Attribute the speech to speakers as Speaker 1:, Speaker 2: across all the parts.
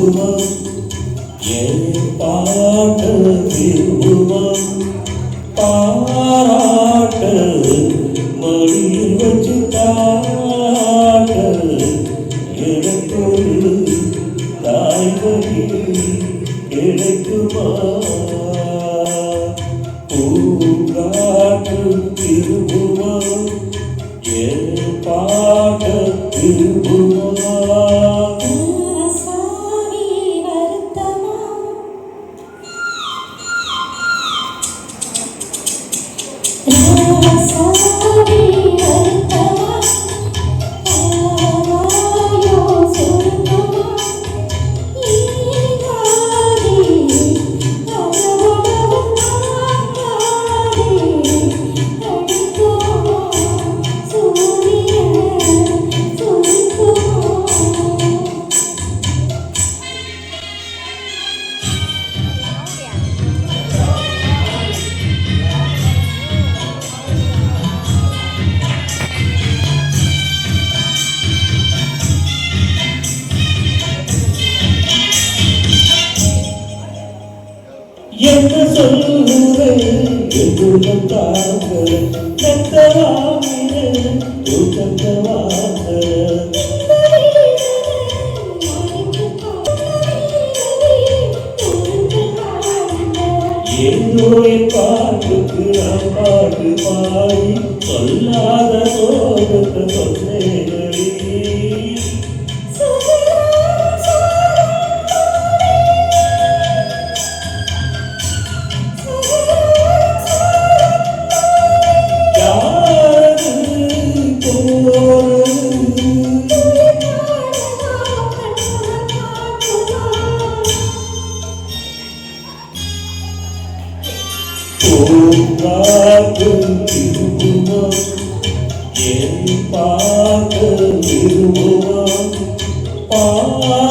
Speaker 1: திருவுருவம் என் பாட்டு திருவுருவம் பாராட்ட மடியில் வச்சு தாட்ட எனக்கு ஒரு தாய்மொழி கிடைக்குமா பூங்காட்டு திருவுருவம் என் பாட்டு திருவுருவம் எதுவும் பாட்டுக்கு நான் பாட்டு பாடி சொல்லாத சோகத்தை சொல்ல പാ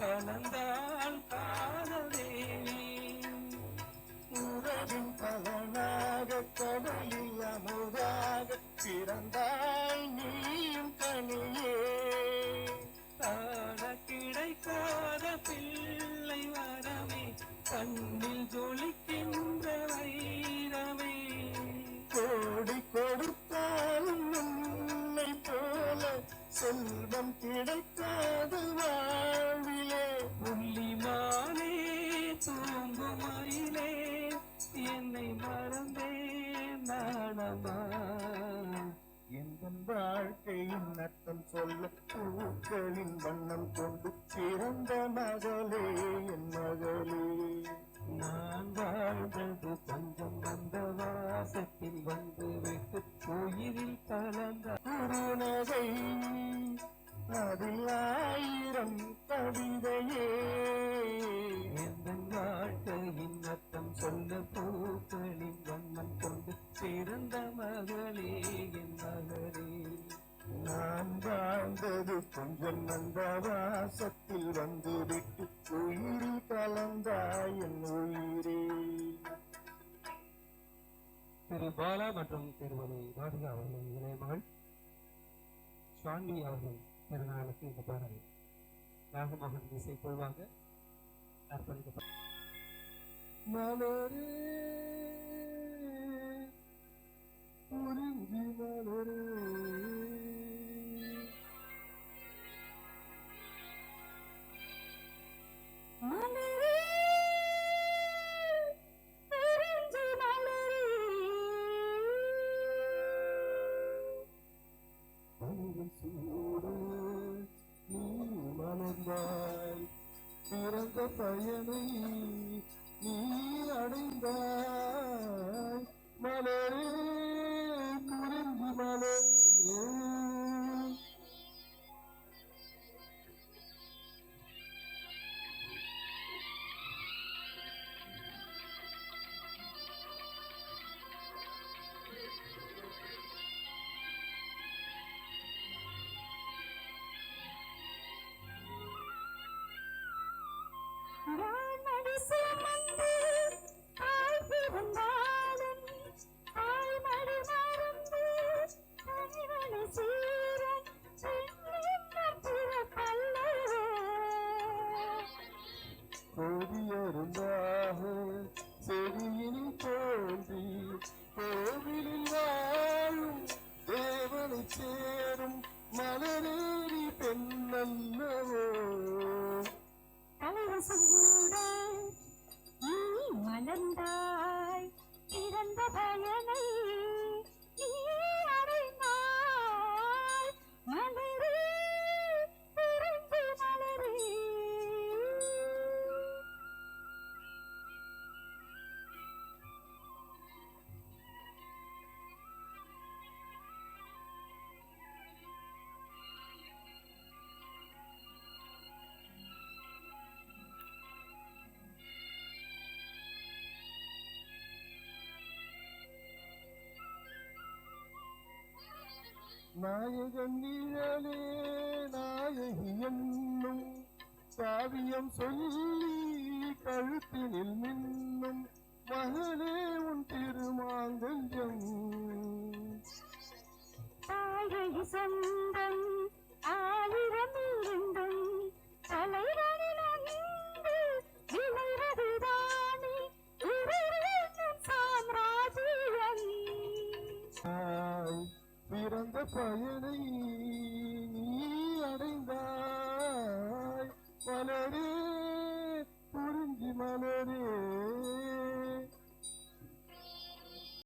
Speaker 1: கலந்தான் காதலேவி உறவின் பலனாக கடலில் அமுதாக பிறந்தாய் நீயும் கனியே. காண கிடைக்காத பிள்ளை வரமே கண்ணில் ஜொலிக்கின்ற வைரமே. கோடி கொடுத்தாலும் உன்னை போல
Speaker 2: செல்வம் கிடைக்காத
Speaker 3: நாணமா
Speaker 2: எந்த வாழ்க்கையின் நட்டம் சொல்ல பூக்களின் வண்ணம் கொண்டு சிறந்த மகளே என் மகளே.
Speaker 3: நான் வாழ்ந்தது கொஞ்சம் வந்த வாசத்தில் வந்து விட்டு உயிரில் கலந்த
Speaker 2: குறுநகை அதில் ஆயிரம் கவிதையே வாழ்ந்தது கொஞ்சம் அந்த வாசத்தில் வந்து விட்டு உயிரில் கலந்தாய் என் உயிரே
Speaker 3: திரு பாலா மற்றும் திருமதி ராதிகா அவர்களின் இளைய மகள் ஷான்வி அவர்கள் திருநாளுக்கு இந்த பாடல் நாகமோகன் இசை குழுவாக அர்ப்பணிக்கப்பட்டது
Speaker 2: மலரே
Speaker 4: புரிஞ்சி மலரே
Speaker 2: மலர்ந்தாய் பிறந்த பயனை நீ அடைந்தாய். மலரே குறிஞ்சி மலரே. கொடியருந்தாக செடியினில் தோன்றி கோவிலில் வாழும் தேவனை சேரும் மலரேறி பெண்ணல்லவோ.
Speaker 4: மலர்ந்தாய் பிறந்த பயனை
Speaker 2: நாயகன் நிழலே நாயகி என்னும் காவியம் சொல்லி கழுத்தினில் மின்னும் மகளே உன் திருமாங்கல்யம்
Speaker 4: தாயை சொந்தம் ஆயிரம் இருந்தும்
Speaker 2: தலைவரே பிறந்த